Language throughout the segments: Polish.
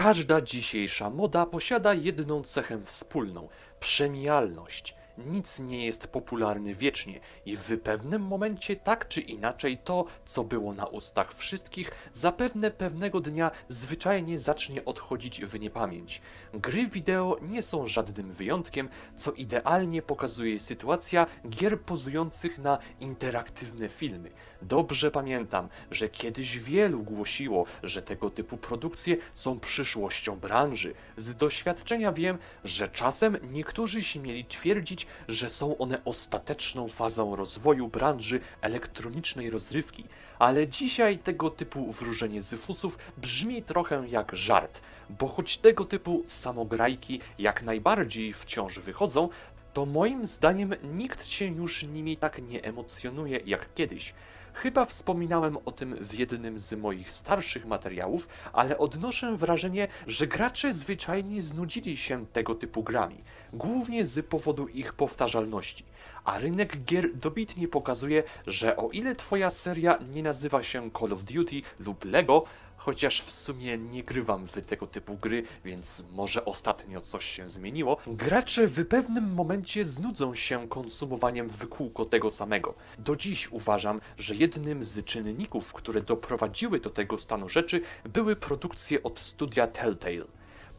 Każda dzisiejsza moda posiada jedną cechę wspólną przemijalność. Nic nie jest popularny wiecznie i w pewnym momencie tak czy inaczej to, co było na ustach wszystkich, zapewne pewnego dnia zwyczajnie zacznie odchodzić w niepamięć. Gry wideo nie są żadnym wyjątkiem, co idealnie pokazuje sytuacja gier pozujących na interaktywne filmy. Dobrze pamiętam, że kiedyś wielu głosiło, że tego typu produkcje są przyszłością branży. Z doświadczenia wiem, że czasem niektórzy śmieli twierdzić, że są one ostateczną fazą rozwoju branży elektronicznej rozrywki, ale dzisiaj tego typu wróżenie z fusów brzmi trochę jak żart, bo choć tego typu samograjki jak najbardziej wciąż wychodzą, to moim zdaniem nikt się już nimi tak nie emocjonuje jak kiedyś. Chyba wspominałem o tym w jednym z moich starszych materiałów, ale odnoszę wrażenie, że gracze zwyczajnie znudzili się tego typu grami, głównie z powodu ich powtarzalności. A rynek gier dobitnie pokazuje, że o ile twoja seria nie nazywa się Call of Duty lub Lego, Chociaż w sumie nie grywam w tego typu gry, więc może ostatnio coś się zmieniło. Gracze w pewnym momencie znudzą się konsumowaniem w kółko tego samego. Do dziś uważam, że jednym z czynników, które doprowadziły do tego stanu rzeczy, były produkcje od studia Telltale.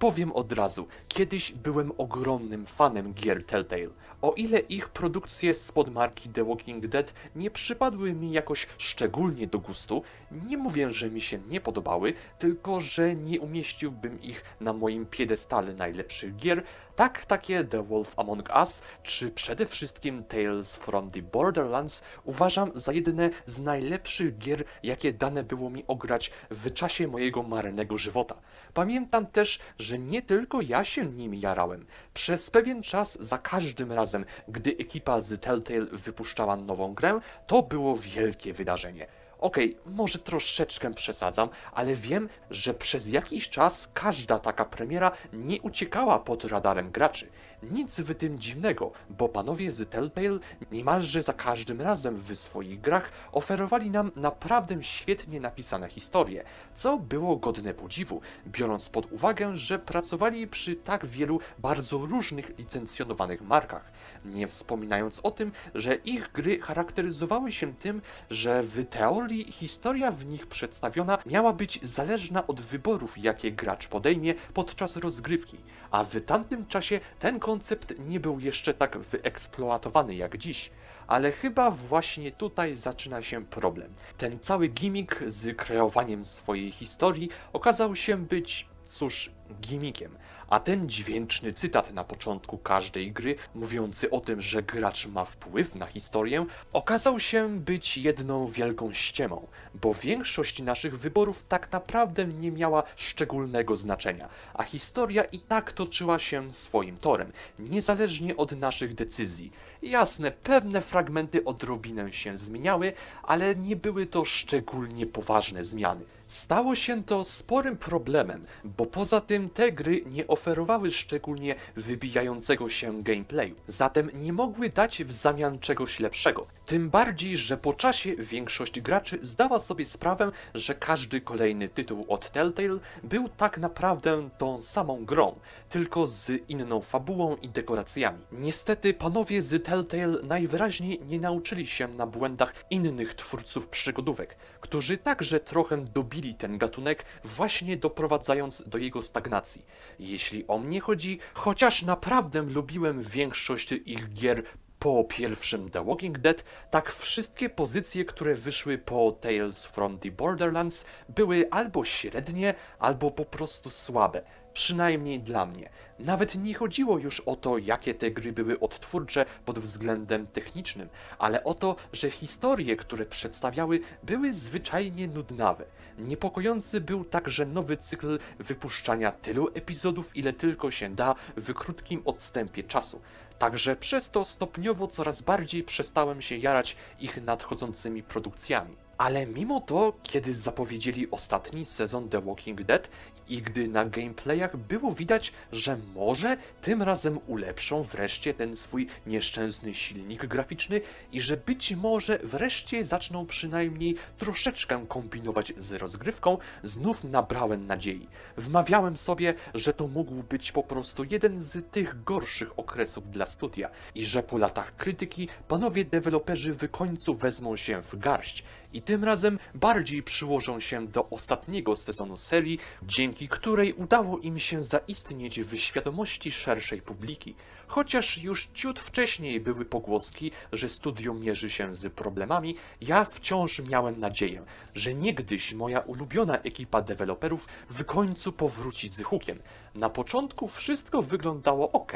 Powiem od razu, kiedyś byłem ogromnym fanem gier Telltale. O ile ich produkcje spod marki The Walking Dead nie przypadły mi jakoś szczególnie do gustu, nie mówię, że mi się nie podobały, tylko że nie umieściłbym ich na moim piedestale najlepszych gier, tak takie The Wolf Among Us, czy przede wszystkim Tales from the Borderlands uważam za jedne z najlepszych gier, jakie dane było mi ograć w czasie mojego marnego żywota. Pamiętam też, że nie tylko ja się nimi jarałem. Przez pewien czas za każdym razem, gdy ekipa z Telltale wypuszczała nową grę, to było wielkie wydarzenie. Okej, może troszeczkę przesadzam, ale wiem, że przez jakiś czas każda taka premiera nie uciekała pod radarem graczy. Nic w tym dziwnego, bo panowie z Telltale niemalże za każdym razem w swoich grach oferowali nam naprawdę świetnie napisane historie, co było godne podziwu, biorąc pod uwagę, że pracowali przy tak wielu bardzo różnych licencjonowanych markach. Nie wspominając o tym, że ich gry charakteryzowały się tym, że w teorii historia w nich przedstawiona miała być zależna od wyborów, jakie gracz podejmie podczas rozgrywki, a w tamtym czasie ten koncept nie był jeszcze tak wyeksploatowany jak dziś. Ale chyba właśnie tutaj zaczyna się problem. Ten cały gimmick z kreowaniem swojej historii okazał się być, cóż, gimmickiem. A ten dźwięczny cytat na początku każdej gry, mówiący o tym, że gracz ma wpływ na historię, okazał się być jedną wielką ściemą, bo większość naszych wyborów tak naprawdę nie miała szczególnego znaczenia, a historia i tak toczyła się swoim torem, niezależnie od naszych decyzji. Jasne, pewne fragmenty odrobinę się zmieniały, ale nie były to szczególnie poważne zmiany. Stało się to sporym problemem, bo poza tym te gry nie oferowały szczególnie wybijającego się gameplayu, zatem nie mogły dać w zamian czegoś lepszego. Tym bardziej, że po czasie większość graczy zdała sobie sprawę, że każdy kolejny tytuł od Telltale był tak naprawdę tą samą grą, tylko z inną fabułą i dekoracjami. Niestety panowie z Telltale najwyraźniej nie nauczyli się na błędach innych twórców przygodówek, którzy także trochę dobili ten gatunek, właśnie doprowadzając do jego stagnacji. Jeśli o mnie chodzi, chociaż naprawdę lubiłem większość ich gier po pierwszym The Walking Dead, tak wszystkie pozycje, które wyszły po Tales from the Borderlands, były albo średnie, albo po prostu słabe. Przynajmniej dla mnie. Nawet nie chodziło już o to, jakie te gry były odtwórcze pod względem technicznym, ale o to, że historie, które przedstawiały, były zwyczajnie nudnawe. Niepokojący był także nowy cykl wypuszczania tylu epizodów, ile tylko się da w krótkim odstępie czasu. Także przez to stopniowo coraz bardziej przestałem się jarać ich nadchodzącymi produkcjami. Ale mimo to, kiedy zapowiedzieli ostatni sezon The Walking Dead I gdy na gameplayach było widać, że może tym razem ulepszą wreszcie ten swój nieszczęsny silnik graficzny i że być może wreszcie zaczną przynajmniej troszeczkę kombinować z rozgrywką, znów nabrałem nadziei. Wmawiałem sobie, że to mógł być po prostu jeden z tych gorszych okresów dla studia i że po latach krytyki panowie deweloperzy w końcu wezmą się w garść i tym razem bardziej przyłożą się do ostatniego sezonu serii, dzięki której udało im się zaistnieć w świadomości szerszej publiki. Chociaż już ciut wcześniej były pogłoski, że studio mierzy się z problemami, ja wciąż miałem nadzieję, że niegdyś moja ulubiona ekipa deweloperów w końcu powróci z hukiem. Na początku wszystko wyglądało ok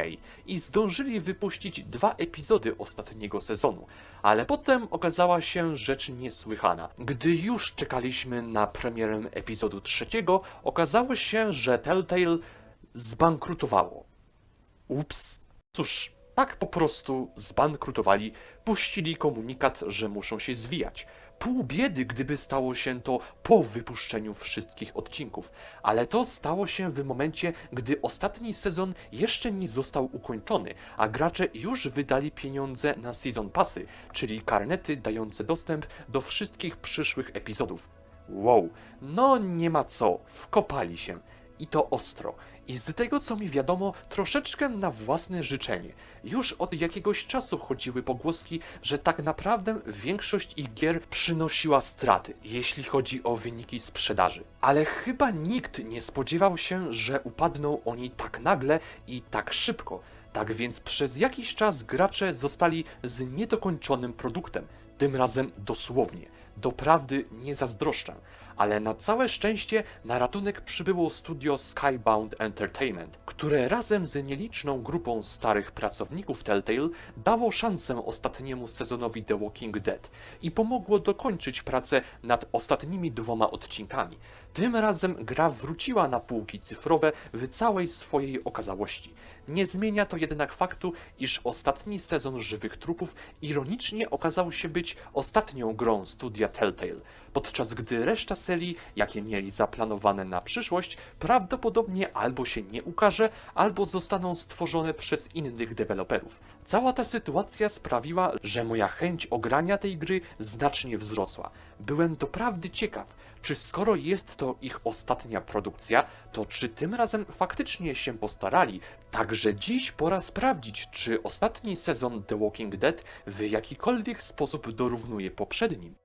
i zdążyli wypuścić dwa epizody ostatniego sezonu, ale potem okazała się rzecz niesłychana. Gdy już czekaliśmy na premierę epizodu trzeciego, okazało się, że Telltale zbankrutowało. Ups. Cóż, tak po prostu zbankrutowali, puścili komunikat, że muszą się zwijać. Pół biedy, gdyby stało się to po wypuszczeniu wszystkich odcinków, ale to stało się w momencie, gdy ostatni sezon jeszcze nie został ukończony, a gracze już wydali pieniądze na season passy, czyli karnety dające dostęp do wszystkich przyszłych epizodów. Wow, no nie ma co, wkopali się. I to ostro. I z tego co mi wiadomo, troszeczkę na własne życzenie. Już od jakiegoś czasu chodziły pogłoski, że tak naprawdę większość ich gier przynosiła straty, jeśli chodzi o wyniki sprzedaży. Ale chyba nikt nie spodziewał się, że upadną oni tak nagle i tak szybko. Tak więc przez jakiś czas gracze zostali z niedokończonym produktem. Tym razem dosłownie. Doprawdy nie zazdroszczę, ale na całe szczęście na ratunek przybyło studio Skybound Entertainment, które razem z nieliczną grupą starych pracowników Telltale dało szansę ostatniemu sezonowi The Walking Dead i pomogło dokończyć pracę nad ostatnimi dwoma odcinkami. Tym razem gra wróciła na półki cyfrowe w całej swojej okazałości. Nie zmienia to jednak faktu, iż ostatni sezon Żywych Trupów ironicznie okazał się być ostatnią grą studia Telltale, podczas gdy reszta serii, jakie mieli zaplanowane na przyszłość, prawdopodobnie albo się nie ukaże, albo zostaną stworzone przez innych deweloperów. Cała ta sytuacja sprawiła, że moja chęć ogrania tej gry znacznie wzrosła. Byłem doprawdy ciekaw, czy skoro jest to ich ostatnia produkcja, to czy tym razem faktycznie się postarali? Także dziś pora sprawdzić, czy ostatni sezon The Walking Dead w jakikolwiek sposób dorównuje poprzednim.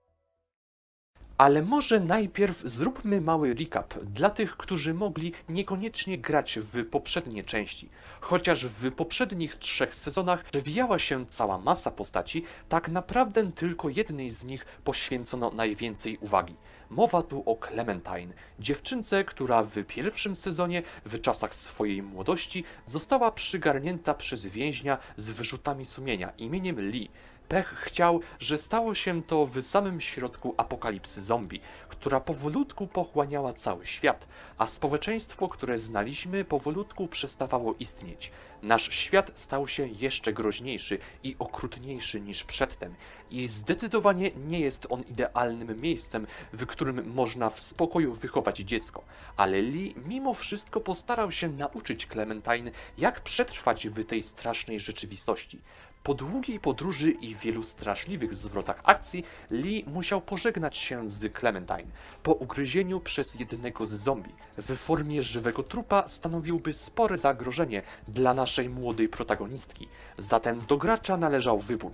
Ale może najpierw zróbmy mały recap dla tych, którzy mogli niekoniecznie grać w poprzednie części. Chociaż w poprzednich trzech sezonach przewijała się cała masa postaci, tak naprawdę tylko jednej z nich poświęcono najwięcej uwagi. Mowa tu o Clementine, dziewczynce, która w pierwszym sezonie, w czasach swojej młodości, została przygarnięta przez więźnia z wyrzutami sumienia imieniem Lee. Pech chciał, że stało się to w samym środku apokalipsy zombie, która powolutku pochłaniała cały świat, a społeczeństwo, które znaliśmy, powolutku przestawało istnieć. Nasz świat stał się jeszcze groźniejszy i okrutniejszy niż przedtem, i zdecydowanie nie jest on idealnym miejscem, w którym można w spokoju wychować dziecko. Ale Lee mimo wszystko postarał się nauczyć Clementine, jak przetrwać w tej strasznej rzeczywistości. Po długiej podróży i wielu straszliwych zwrotach akcji, Lee musiał pożegnać się z Clementine. Po ugryzieniu przez jednego z zombie w formie żywego trupa stanowiłby spore zagrożenie dla naszej młodej protagonistki. Zatem do gracza należał wybór.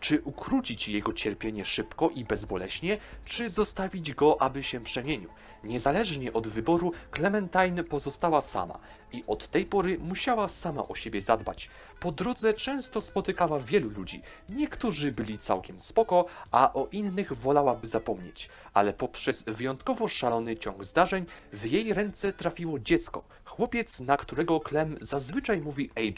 Czy ukrócić jego cierpienie szybko i bezboleśnie, czy zostawić go, aby się przemienił? Niezależnie od wyboru, Clementine pozostała sama i od tej pory musiała sama o siebie zadbać. Po drodze często spotykała wielu ludzi. Niektórzy byli całkiem spoko, a o innych wolałaby zapomnieć. Ale poprzez wyjątkowo szalony ciąg zdarzeń w jej ręce trafiło dziecko, chłopiec, na którego Clem zazwyczaj mówi AJ.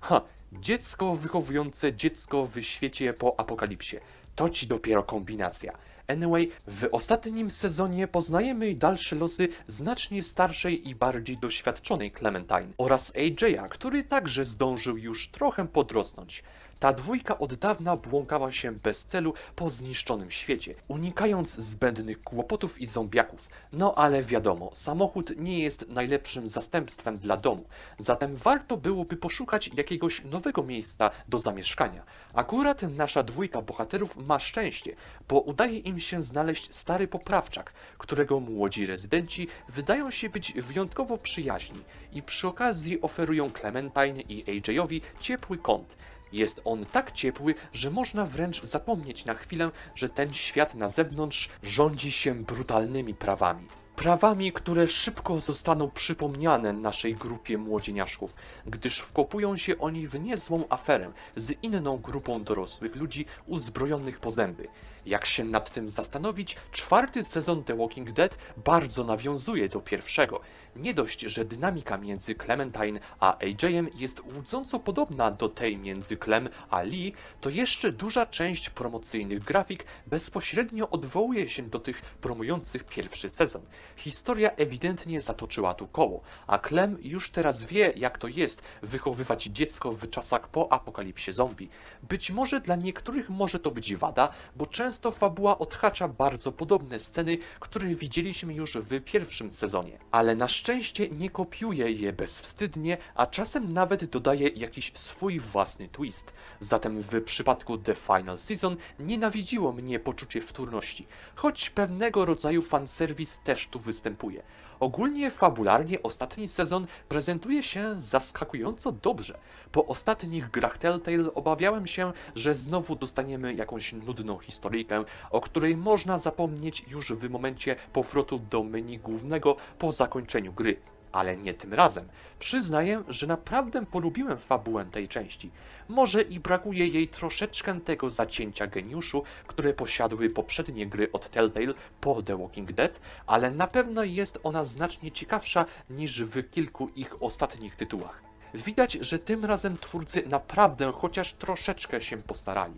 Ha, dziecko wychowujące dziecko w świecie po apokalipsie. To ci dopiero kombinacja. Anyway, w ostatnim sezonie poznajemy dalsze losy znacznie starszej i bardziej doświadczonej Clementine oraz AJ'a, który także zdążył już trochę podrosnąć. Ta dwójka od dawna błąkała się bez celu po zniszczonym świecie, unikając zbędnych kłopotów i zombiaków. No ale wiadomo, samochód nie jest najlepszym zastępstwem dla domu, zatem warto byłoby poszukać jakiegoś nowego miejsca do zamieszkania. Akurat nasza dwójka bohaterów ma szczęście, bo udaje im się znaleźć stary poprawczak, którego młodzi rezydenci wydają się być wyjątkowo przyjaźni i przy okazji oferują Clementine i AJ-owi ciepły kąt. Jest on tak ciepły, że można wręcz zapomnieć na chwilę, że ten świat na zewnątrz rządzi się brutalnymi prawami. Prawami, które szybko zostaną przypomniane naszej grupie młodzieniaszków, gdyż wkopują się oni w niezłą aferę z inną grupą dorosłych ludzi uzbrojonych po zęby. Jak się nad tym zastanowić, czwarty sezon The Walking Dead bardzo nawiązuje do pierwszego. Nie dość, że dynamika między Clementine a AJ-em jest łudząco podobna do tej między Clem a Lee, to jeszcze duża część promocyjnych grafik bezpośrednio odwołuje się do tych promujących pierwszy sezon. Historia ewidentnie zatoczyła tu koło, a Clem już teraz wie, jak to jest wychowywać dziecko w czasach po apokalipsie zombie. Być może dla niektórych może to być wada, bo często fabuła odhacza bardzo podobne sceny, które widzieliśmy już w pierwszym sezonie. Ale na szczęście nie kopiuje je bezwstydnie, a czasem nawet dodaje jakiś swój własny twist. Zatem w przypadku The Final Season nienawidziło mnie poczucie wtórności, choć pewnego rodzaju fanserwis też tu występuje. Ogólnie fabularnie ostatni sezon prezentuje się zaskakująco dobrze. Po ostatnich grach Telltale obawiałem się, że znowu dostaniemy jakąś nudną historyjkę, o której można zapomnieć już w momencie powrotu do menu głównego po zakończeniu gry. Ale nie tym razem. Przyznaję, że naprawdę polubiłem fabułę tej części. Może i brakuje jej troszeczkę tego zacięcia geniuszu, które posiadły poprzednie gry od Telltale po The Walking Dead, ale na pewno jest ona znacznie ciekawsza niż w kilku ich ostatnich tytułach. Widać, że tym razem twórcy naprawdę chociaż troszeczkę się postarali.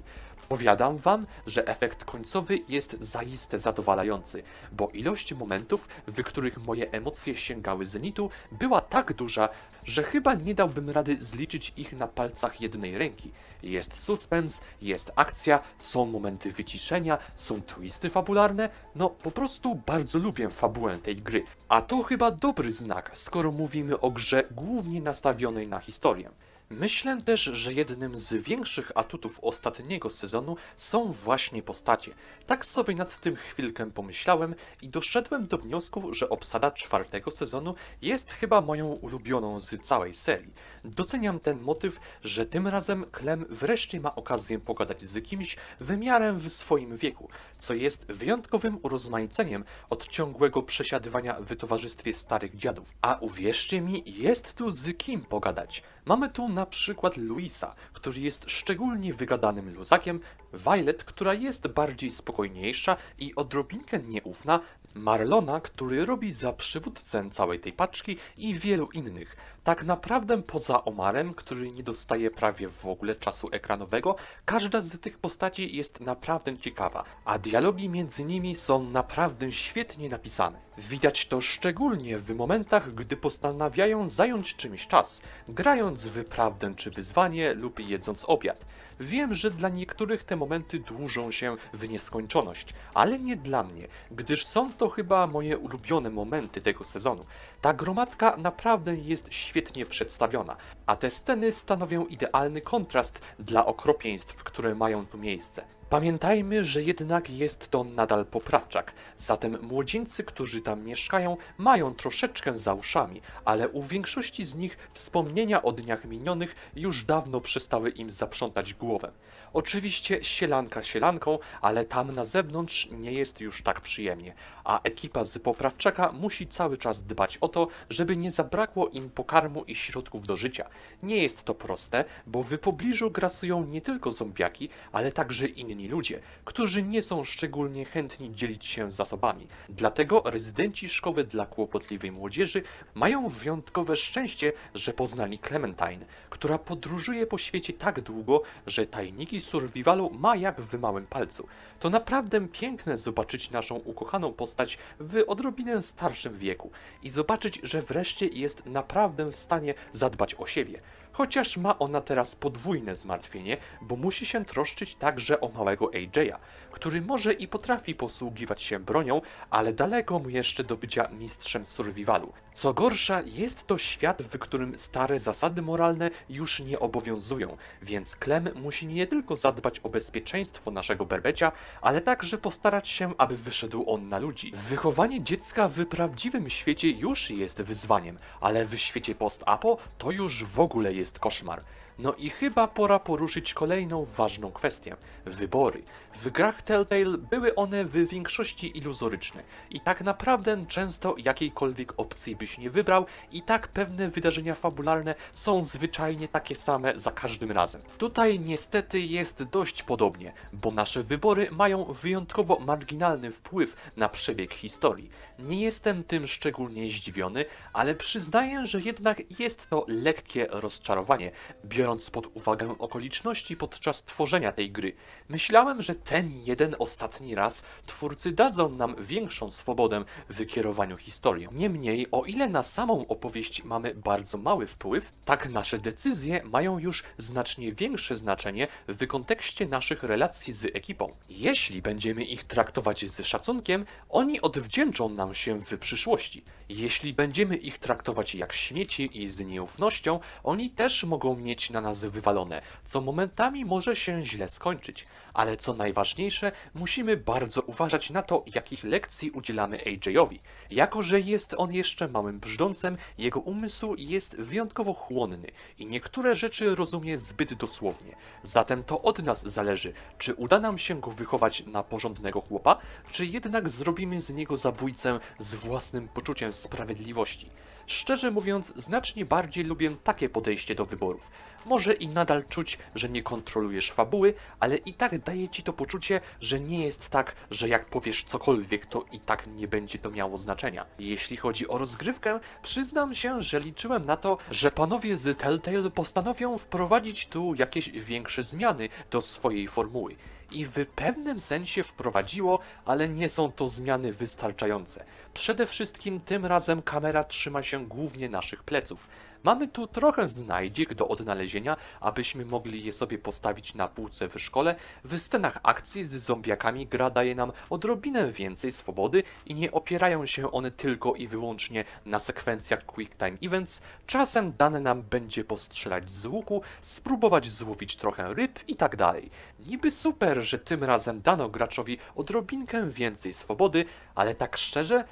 Powiadam wam, że efekt końcowy jest zaiste zadowalający, bo ilość momentów, w których moje emocje sięgały zenitu, była tak duża, że chyba nie dałbym rady zliczyć ich na palcach jednej ręki. Jest suspens, jest akcja, są momenty wyciszenia, są twisty fabularne, no po prostu bardzo lubię fabułę tej gry. A to chyba dobry znak, skoro mówimy o grze głównie nastawionej na historię. Myślę też, że jednym z większych atutów ostatniego sezonu są właśnie postacie. Tak sobie nad tym chwilkę pomyślałem i doszedłem do wniosku, że obsada czwartego sezonu jest chyba moją ulubioną z całej serii. Doceniam ten motyw, że tym razem Clem wreszcie ma okazję pogadać z kimś w miarę w swoim wieku, co jest wyjątkowym urozmaiceniem od ciągłego przesiadywania w towarzystwie starych dziadów. A uwierzcie mi, jest tu z kim pogadać. Mamy tu na przykład Luisa, który jest szczególnie wygadanym luzakiem, Violet, która jest bardziej spokojniejsza i odrobinkę nieufna, Marlona, który robi za przywódcę całej tej paczki i wielu innych. Tak naprawdę poza Omarem, który nie dostaje prawie w ogóle czasu ekranowego, każda z tych postaci jest naprawdę ciekawa, a dialogi między nimi są naprawdę świetnie napisane. Widać to szczególnie w momentach, gdy postanawiają zająć czymś czas, grając w prawdę czy wyzwanie lub jedząc obiad. Wiem, że dla niektórych te momenty dłużą się w nieskończoność, ale nie dla mnie, gdyż są to chyba moje ulubione momenty tego sezonu. Ta gromadka naprawdę jest świetnie przedstawiona, a te sceny stanowią idealny kontrast dla okropieństw, które mają tu miejsce. Pamiętajmy, że jednak jest to nadal poprawczak, zatem młodzieńcy, którzy tam mieszkają, mają troszeczkę za uszami, ale u większości z nich wspomnienia o dniach minionych już dawno przestały im zaprzątać głowę. Oczywiście sielanka sielanką, ale tam na zewnątrz nie jest już tak przyjemnie, a ekipa z poprawczaka musi cały czas dbać o to, żeby nie zabrakło im pokarmu i środków do życia. Nie jest to proste, bo w pobliżu grasują nie tylko zombiaki, ale także inni ludzie, którzy nie są szczególnie chętni dzielić się zasobami. Dlatego rezydenci szkoły dla kłopotliwej młodzieży mają wyjątkowe szczęście, że poznali Clementine, która podróżuje po świecie tak długo, że tajniki survivalu ma jak w małym palcu. To naprawdę piękne zobaczyć naszą ukochaną postać w odrobinę starszym wieku i zobaczyć, że wreszcie jest naprawdę w stanie zadbać o siebie. Chociaż ma ona teraz podwójne zmartwienie, bo musi się troszczyć także o małego AJ'a, który może i potrafi posługiwać się bronią, ale daleko mu jeszcze do bycia mistrzem survivalu. Co gorsza, jest to świat, w którym stare zasady moralne już nie obowiązują, więc Clem musi nie tylko zadbać o bezpieczeństwo naszego berbecia, ale także postarać się, aby wyszedł on na ludzi. Wychowanie dziecka w prawdziwym świecie już jest wyzwaniem, ale w świecie post-apo to już w ogóle jest koszmar. No i chyba pora poruszyć kolejną ważną kwestię wybory. W grach Telltale były one w większości iluzoryczne i tak naprawdę często jakiejkolwiek opcji byś nie wybrał, i tak pewne wydarzenia fabularne są zwyczajnie takie same za każdym razem. Tutaj niestety jest dość podobnie, bo nasze wybory mają wyjątkowo marginalny wpływ na przebieg historii. Nie jestem tym szczególnie zdziwiony, ale przyznaję, że jednak jest to lekkie rozczarowanie, biorąc pod uwagę okoliczności podczas tworzenia tej gry. Myślałem, że ten jeden ostatni raz twórcy dadzą nam większą swobodę w kierowaniu historią. Niemniej, o ile na samą opowieść mamy bardzo mały wpływ, tak nasze decyzje mają już znacznie większe znaczenie w kontekście naszych relacji z ekipą. Jeśli będziemy ich traktować z szacunkiem, oni odwdzięczą się w przyszłości. Jeśli będziemy ich traktować jak śmieci i z nieufnością, oni też mogą mieć na nas wywalone, co momentami może się źle skończyć. Ale co najważniejsze, musimy bardzo uważać na to, jakich lekcji udzielamy AJ-owi. Jako, że jest on jeszcze małym brzdącem, jego umysł jest wyjątkowo chłonny i niektóre rzeczy rozumie zbyt dosłownie. Zatem to od nas zależy, czy uda nam się go wychować na porządnego chłopa, czy jednak zrobimy z niego zabójcę z własnym poczuciem sprawiedliwości. Szczerze mówiąc, znacznie bardziej lubię takie podejście do wyborów. Może i nadal czuć, że nie kontrolujesz fabuły, ale i tak daje ci to poczucie, że nie jest tak, że jak powiesz cokolwiek, to i tak nie będzie to miało znaczenia. Jeśli chodzi o rozgrywkę, przyznam się, że liczyłem na to, że panowie z Telltale postanowią wprowadzić tu jakieś większe zmiany do swojej formuły i w pewnym sensie wprowadziło, ale nie są to zmiany wystarczające. Przede wszystkim tym razem kamera trzyma się głównie naszych pleców. Mamy tu trochę znajdziek do odnalezienia, abyśmy mogli je sobie postawić na półce w szkole. W scenach akcji z zombiakami gra daje nam odrobinę więcej swobody i nie opierają się one tylko i wyłącznie na sekwencjach Quick Time Events. Czasem dane nam będzie postrzelać z łuku, spróbować złowić trochę ryb i tak dalej. Niby super, że tym razem dano graczowi odrobinkę więcej swobody, ale tak szczerze,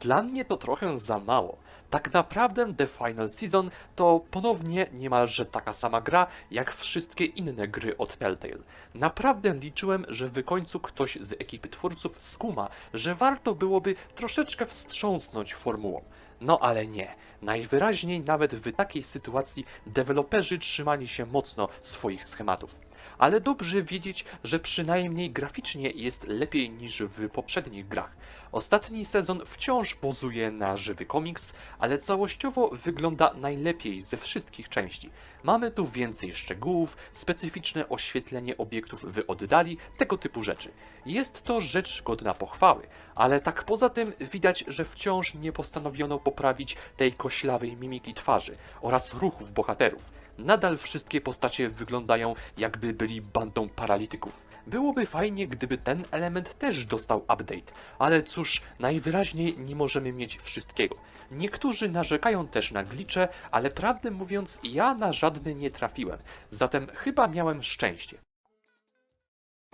dla mnie to trochę za mało. Tak naprawdę The Final Season to ponownie niemalże taka sama gra jak wszystkie inne gry od Telltale. Naprawdę liczyłem, że w końcu ktoś z ekipy twórców skuma, że warto byłoby troszeczkę wstrząsnąć formułą. No ale nie. Najwyraźniej nawet w takiej sytuacji deweloperzy trzymali się mocno swoich schematów ale dobrze wiedzieć, że przynajmniej graficznie jest lepiej niż w poprzednich grach. Ostatni sezon wciąż pozuje na żywy komiks, ale całościowo wygląda najlepiej ze wszystkich części. Mamy tu więcej szczegółów, specyficzne oświetlenie obiektów w oddali, tego typu rzeczy. Jest to rzecz godna pochwały, ale tak poza tym widać, że wciąż nie postanowiono poprawić tej koślawej mimiki twarzy oraz ruchów bohaterów. Nadal wszystkie postacie wyglądają jakby byli bandą paralityków. Byłoby fajnie, gdyby ten element też dostał update, ale cóż, najwyraźniej nie możemy mieć wszystkiego. Niektórzy narzekają też na glicze, ale prawdę mówiąc, ja na żadny nie trafiłem, zatem chyba miałem szczęście.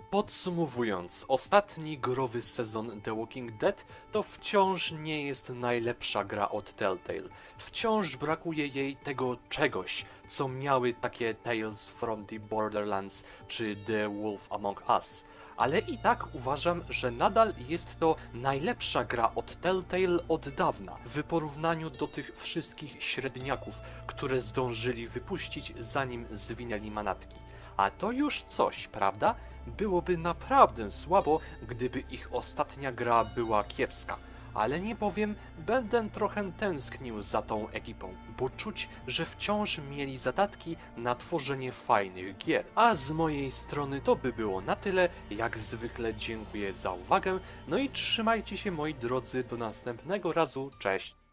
Podsumowując, ostatni growy sezon The Walking Dead to wciąż nie jest najlepsza gra od Telltale. Wciąż brakuje jej tego czegoś, co miały takie Tales from the Borderlands czy The Wolf Among Us. Ale i tak uważam, że nadal jest to najlepsza gra od Telltale od dawna, w porównaniu do tych wszystkich średniaków, które zdążyli wypuścić zanim zwinęli manatki. A to już coś, prawda? Byłoby naprawdę słabo, gdyby ich ostatnia gra była kiepska. Ale nie powiem, będę trochę tęsknił za tą ekipą, bo czuć, że wciąż mieli zadatki na tworzenie fajnych gier. A z mojej strony to by było na tyle. Jak zwykle dziękuję za uwagę, no i trzymajcie się moi drodzy do następnego razu. Cześć!